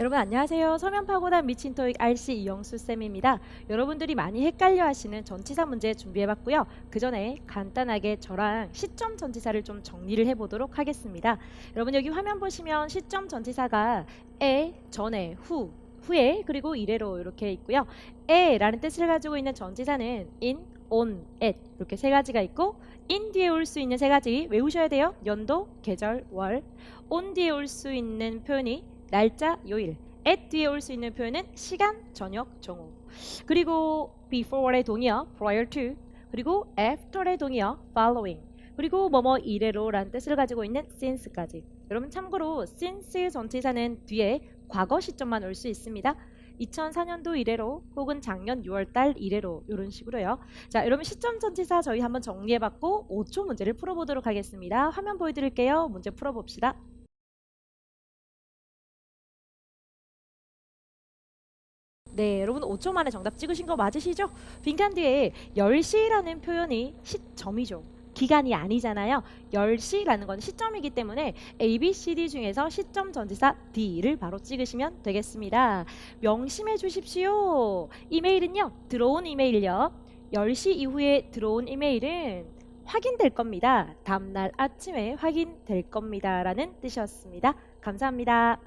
여러분 안녕하세요. 서면 파고단 미친 토익 RC 이영수 쌤입니다. 여러분들이 많이 헷갈려 하시는 전치사 문제 준비해 봤고요. 그 전에 간단하게 저랑 시점 전치사를 좀 정리를 해 보도록 하겠습니다. 여러분 여기 화면 보시면 시점 전치사가 에, 전에, 후, 후에 그리고 이래로 이렇게 있고요. 에라는 뜻을 가지고 있는 전치사는 in, on, at 이렇게 세 가지가 있고 in 뒤에 올 수 있는 세 가지 외우셔야 돼요. 연도, 계절, 월. on 뒤에 올 수 있는 표현이 날짜, 요일. at 뒤에 올 수 있는 표현은 시간, 저녁, 정오. 그리고 before의 동의어 prior to 그리고 after의 동의어 following 그리고 뭐뭐 이래로라는 뜻을 가지고 있는 since까지. 여러분 참고로 since 전치사는 뒤에 과거 시점만 올 수 있습니다. 2004년도 이래로 혹은 작년 6월달 이래로 이런 식으로요. 자, 여러분 시점 전치사 저희 한번 정리해봤고 5초 문제를 풀어보도록 하겠습니다. 화면 보여드릴게요. 문제 풀어봅시다. 네, 여러분 5초 만에 정답 찍으신 거 맞으시죠? 빈칸 뒤에 10시라는 표현이 시점이죠. 기간이 아니잖아요. 10시라는 건 시점이기 때문에 A, B, C, D 중에서 시점 전지사 D를 바로 찍으시면 되겠습니다. 명심해 주십시오. 이메일은요. 들어온 이메일요. 10시 이후에 들어온 이메일은 확인될 겁니다. 다음날 아침에 확인될 겁니다. 라는 뜻이었습니다. 감사합니다.